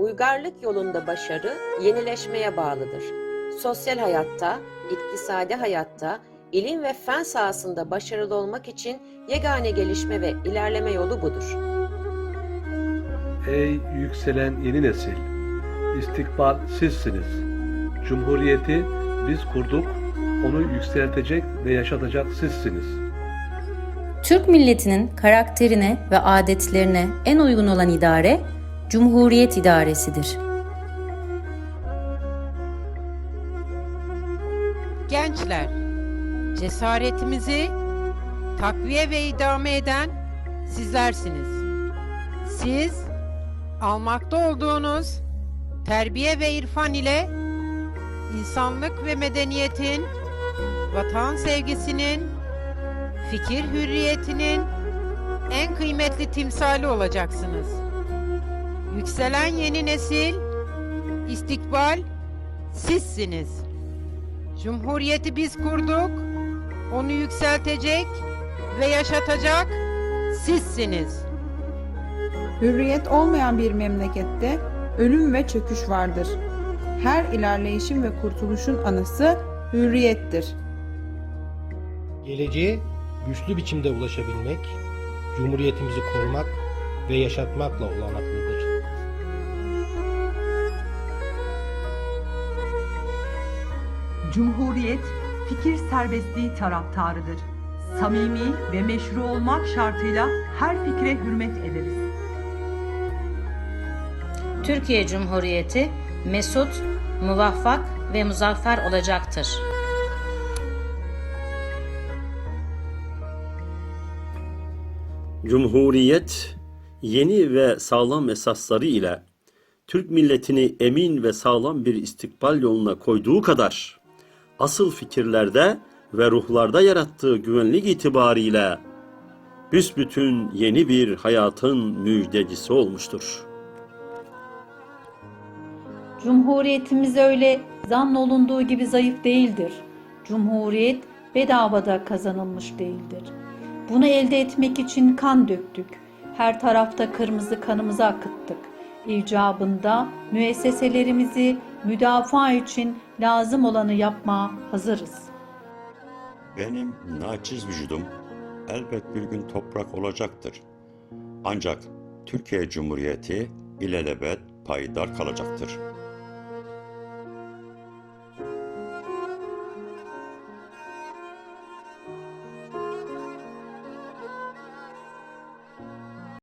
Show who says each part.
Speaker 1: Uygarlık yolunda başarı yenileşmeye bağlıdır. Sosyal hayatta, iktisadi hayatta, ilim ve fen sahasında başarılı olmak için yegane gelişme ve ilerleme yolu budur.
Speaker 2: Ey yükselen yeni nesil! İstikbal sizsiniz. Cumhuriyeti biz kurduk, onu yükseltecek ve yaşatacak sizsiniz.
Speaker 3: Türk milletinin karakterine ve adetlerine en uygun olan idare Cumhuriyet idaresidir.
Speaker 4: Gençler, cesaretimizi takviye ve idame eden sizlersiniz. Siz almakta olduğunuz terbiye ve irfan ile insanlık ve medeniyetin, vatan sevgisinin, fikir hürriyetinin en kıymetli timsali olacaksınız. Yükselen yeni nesil, istikbal sizsiniz. Cumhuriyeti biz kurduk, onu yükseltecek ve yaşatacak sizsiniz.
Speaker 5: Hürriyet olmayan bir memlekette ölüm ve çöküş vardır. Her ilerleyişin ve kurtuluşun anası hürriyettir.
Speaker 6: Geleceğe güçlü biçimde ulaşabilmek, Cumhuriyetimizi korumak ve yaşatmakla olanaklıdır.
Speaker 7: Cumhuriyet fikir serbestliği taraftarıdır. Samimi ve meşru olmak şartıyla her fikre hürmet ederiz.
Speaker 3: Türkiye Cumhuriyeti mesut, muvaffak ve muzaffer olacaktır.
Speaker 8: Cumhuriyet yeni ve sağlam esasları ile Türk milletini emin ve sağlam bir istikbal yoluna koyduğu kadar asıl fikirlerde ve ruhlarda yarattığı güvenlik itibariyle büsbütün yeni bir hayatın müjdecisi olmuştur.
Speaker 9: Cumhuriyetimiz öyle zannolunduğu gibi zayıf değildir. Cumhuriyet bedavada kazanılmış değildir. Bunu elde etmek için kan döktük. Her tarafta kırmızı kanımızı akıttık. İcabında müesseselerimizi müdafaa için lazım olanı yapmaya hazırız.
Speaker 10: Benim naçiz vücudum elbet bir gün toprak olacaktır. Ancak Türkiye Cumhuriyeti ilelebet payidar kalacaktır.